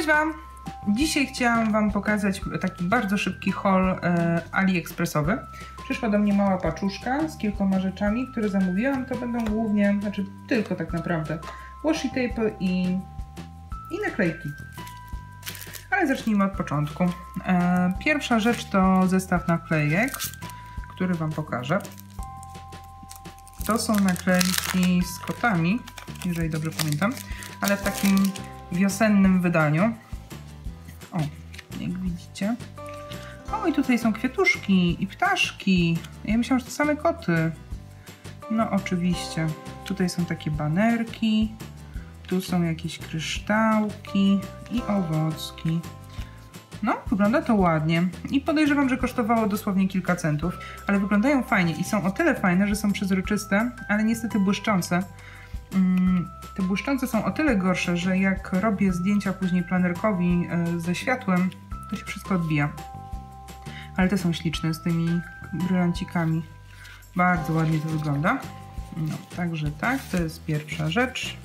Cześć Wam! Dzisiaj chciałam Wam pokazać taki bardzo szybki haul e, AliExpressowy. Przyszła do mnie mała paczuszka z kilkoma rzeczami, które zamówiłam. To będą głównie, znaczy tylko tak naprawdę, washi tape i, i naklejki. Ale zacznijmy od początku. E, pierwsza rzecz to zestaw naklejek, który Wam pokażę. To są naklejki z kotami, jeżeli dobrze pamiętam, ale w takim wiosennym wydaniu. O, jak widzicie. O, i tutaj są kwiatuszki i ptaszki. Ja myślałam, że to same koty. No, oczywiście. Tutaj są takie banerki. Tu są jakieś kryształki i owocki. No, wygląda to ładnie. I podejrzewam, że kosztowało dosłownie kilka centów, ale wyglądają fajnie i są o tyle fajne, że są przezroczyste, ale niestety błyszczące. Mm, te błyszczące są o tyle gorsze, że jak robię zdjęcia później planerkowi e, ze światłem, to się wszystko odbija. Ale te są śliczne z tymi brylancikami. Bardzo ładnie to wygląda. No, także tak, to jest pierwsza rzecz.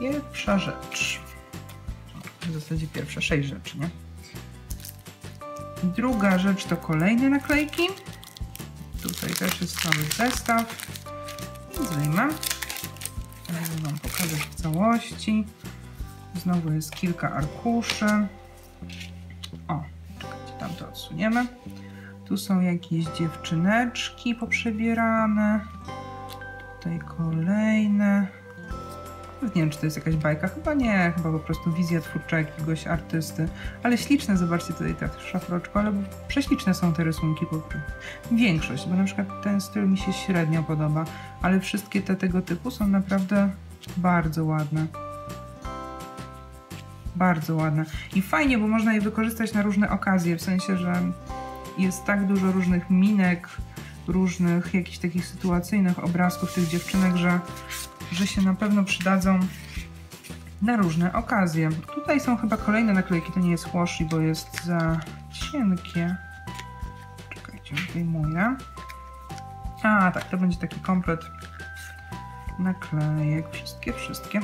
Pierwsza rzecz. W zasadzie pierwsza, sześć rzeczy, nie? Druga rzecz to kolejne naklejki. Tutaj też jest cały zestaw. Zdejmę. Żeby Wam pokazać w całości. Znowu jest kilka arkuszy. O, czekajcie, tam to odsuniemy. Tu są jakieś dziewczyneczki poprzebierane. Tutaj kolejne. Nie wiem, czy to jest jakaś bajka. Chyba nie, chyba po prostu wizja twórcza jakiegoś artysty. Ale śliczne, zobaczcie tutaj ta szafroczko, ale prześliczne są te rysunki. Większość, bo na przykład ten styl mi się średnio podoba, ale wszystkie te tego typu są naprawdę bardzo ładne. Bardzo ładne. I fajnie, bo można je wykorzystać na różne okazje, w sensie, że jest tak dużo różnych minek, różnych jakichś takich sytuacyjnych obrazków tych dziewczynek, że że się na pewno przydadzą na różne okazje. Tutaj są chyba kolejne naklejki, to nie jest washi, bo jest za cienkie. Czekajcie, wyjmuję. A, tak, to będzie taki komplet naklejek. Wszystkie, wszystkie.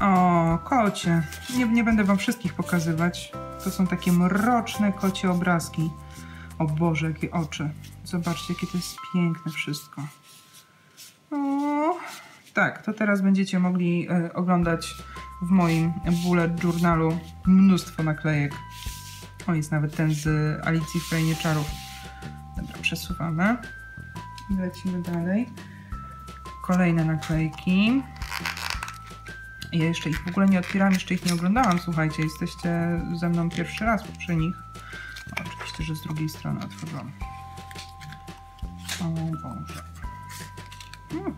O, kocie. Nie, nie będę wam wszystkich pokazywać. To są takie mroczne kocie obrazki. O Boże, jakie oczy. Zobaczcie, jakie to jest piękne wszystko. Tak, to teraz będziecie mogli y, oglądać w moim bullet journalu mnóstwo naklejek. O, jest nawet ten z Alicji w Krainie Czarów. Dobra, przesuwamy. Lecimy dalej. Kolejne naklejki. Ja jeszcze ich w ogóle nie otwierałam, jeszcze ich nie oglądałam. Słuchajcie, jesteście ze mną pierwszy raz przy nich. Oczywiście, że z drugiej strony otworzyłam. O Boże. Hmm.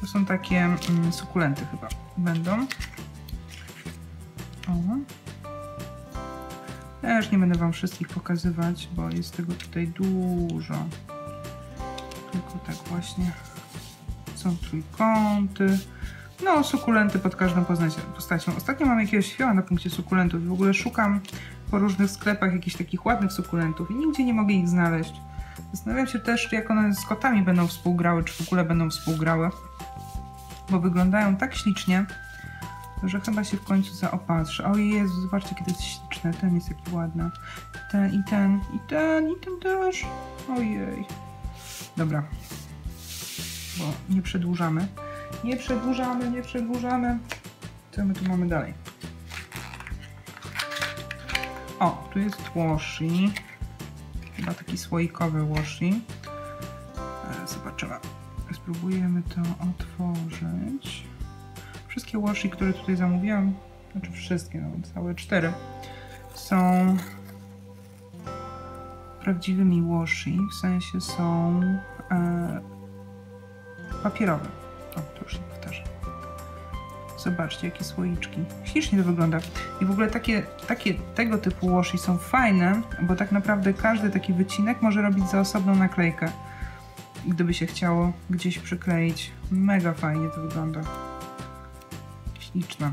To są takie mm, sukulenty chyba będą. O. Też nie będę Wam wszystkich pokazywać, bo jest tego tutaj dużo. Tylko tak właśnie są trójkąty. No, sukulenty pod każdą postacią. Ostatnio mam jakiegoś fioła na punkcie sukulentów w ogóle szukam po różnych sklepach jakichś takich ładnych sukulentów i nigdzie nie mogę ich znaleźć. Zastanawiam się też, jak one z kotami będą współgrały, czy w ogóle będą współgrały. Bo wyglądają tak ślicznie, że chyba się w końcu zaopatrzę. O Jezu, zobaczcie, to jest śliczne. Ten jest jaki ładny. Ten i ten, i ten, i ten też. Ojej. Dobra. Bo nie przedłużamy. Nie przedłużamy, nie przedłużamy. Co my tu mamy dalej? O, tu jest washi chyba taki słoikowy washi. E, zobaczymy. Spróbujemy to otworzyć. Wszystkie washi, które tutaj zamówiłam, znaczy wszystkie, no całe cztery, są prawdziwymi washi, w sensie są e, papierowe. Zobaczcie, jakie słoiczki. Ślicznie to wygląda. I w ogóle takie, takie tego typu washi są fajne, bo tak naprawdę każdy taki wycinek może robić za osobną naklejkę. Gdyby się chciało gdzieś przykleić. Mega fajnie to wygląda. Śliczna.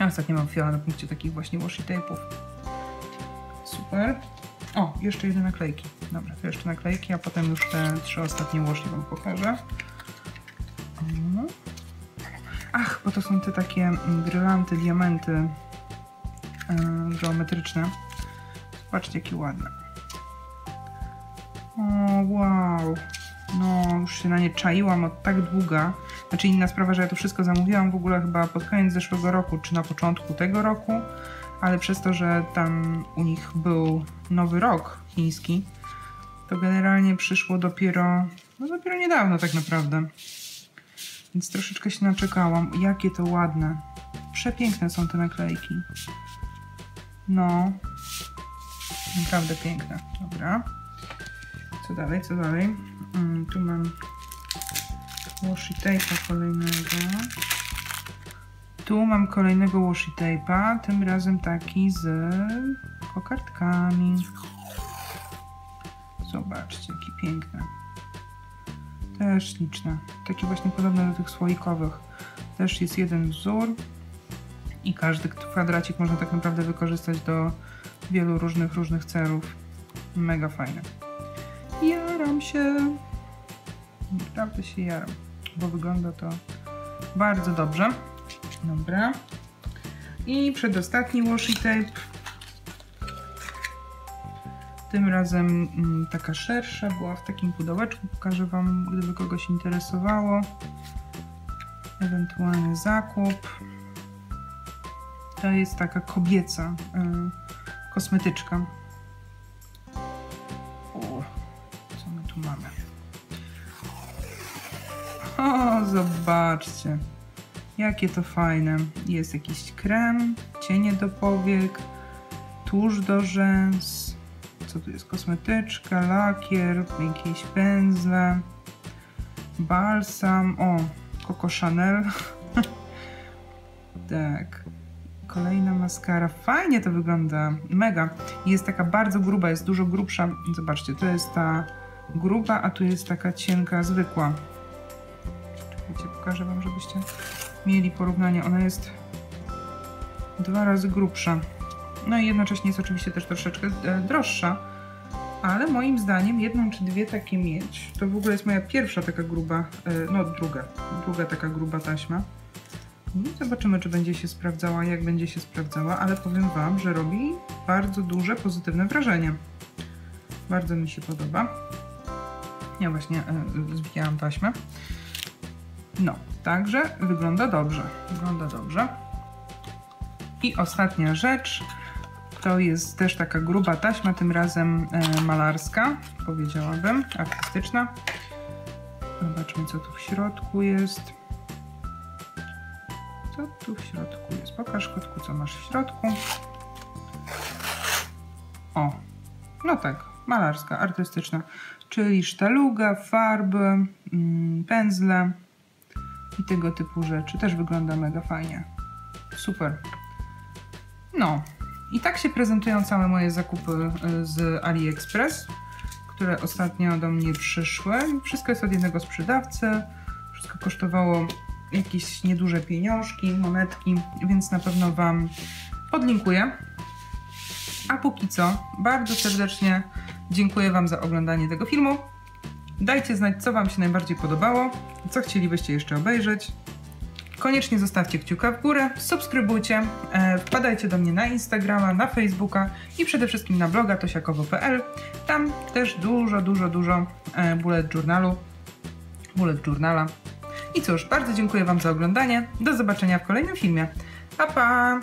Ja ostatnio mam fiola na punkcie takich właśnie washi tape'ów. Super. O, jeszcze jedne naklejki. Dobra, to jeszcze naklejki, a potem już te trzy ostatnie washi wam pokażę. Bo to są te takie mm, brylanty, diamenty yy, geometryczne. Zobaczcie, jakie ładne. O, wow. No, już się na nie czaiłam od tak długa. Znaczy inna sprawa, że ja to wszystko zamówiłam w ogóle chyba pod koniec zeszłego roku, czy na początku tego roku, ale przez to, że tam u nich był nowy rok chiński, to generalnie przyszło dopiero, no dopiero niedawno tak naprawdę. Więc troszeczkę się naczekałam. Jakie to ładne. Przepiękne są te naklejki. No. Naprawdę piękne. Dobra. Co dalej, co dalej? Mm, tu mam washi tape'a kolejnego. Tu mam kolejnego washi tape'a, tym razem taki z kokardkami. Zobaczcie, jaki piękny. Też śliczne. Takie właśnie podobne do tych słoikowych. Też jest jeden wzór i każdy kwadracik można tak naprawdę wykorzystać do wielu różnych, różnych celów. Mega fajne. Jaram się. Naprawdę się jaram, bo wygląda to bardzo dobrze. Dobra. I przedostatni washi tape. Tym razem mm, taka szersza, była w takim pudełeczku. Pokażę Wam, gdyby kogoś interesowało. Ewentualny zakup. To jest taka kobieca y, kosmetyczka. O, co my tu mamy? O, zobaczcie. Jakie to fajne. Jest jakiś krem, cienie do powiek, tusz do rzęs. Co tu jest? Kosmetyczka, lakier, jakieś pędzle, balsam. O, Coco Chanel. tak. Kolejna maskara. Fajnie to wygląda. Mega. Jest taka bardzo gruba, jest dużo grubsza. Zobaczcie, to jest ta gruba, a tu jest taka cienka, zwykła. Czekajcie, pokażę Wam, żebyście mieli porównanie. Ona jest dwa razy grubsza. No i jednocześnie jest oczywiście też troszeczkę e, droższa, ale moim zdaniem jedną czy dwie takie mieć, to w ogóle jest moja pierwsza taka gruba, e, no druga, druga taka gruba taśma. I zobaczymy, czy będzie się sprawdzała, jak będzie się sprawdzała, ale powiem Wam, że robi bardzo duże, pozytywne wrażenie. Bardzo mi się podoba. Ja właśnie e, zwijałam taśmę. No, także wygląda dobrze. Wygląda dobrze. I ostatnia rzecz to jest też taka gruba taśma, tym razem e, malarska, powiedziałabym, artystyczna. Zobaczmy, co tu w środku jest. Co tu w środku jest? Pokaż kotku, co masz w środku. O, no tak, malarska, artystyczna, czyli sztaluga, farby, mm, pędzle i tego typu rzeczy. Też wygląda mega fajnie. Super. No, i tak się prezentują całe moje zakupy y, z AliExpress, które ostatnio do mnie przyszły. Wszystko jest od jednego sprzedawcy. Wszystko kosztowało jakieś nieduże pieniążki, monetki, więc na pewno Wam podlinkuję. A póki co, bardzo serdecznie dziękuję Wam za oglądanie tego filmu. Dajcie znać, co Wam się najbardziej podobało, co chcielibyście jeszcze obejrzeć. Koniecznie zostawcie kciuka w górę, subskrybujcie, e, wpadajcie do mnie na Instagrama, na Facebooka i przede wszystkim na bloga tosiakowo.pl. Tam też dużo, dużo, dużo e, bullet journalu, bullet journala. I cóż, bardzo dziękuję Wam za oglądanie. Do zobaczenia w kolejnym filmie. Pa, pa!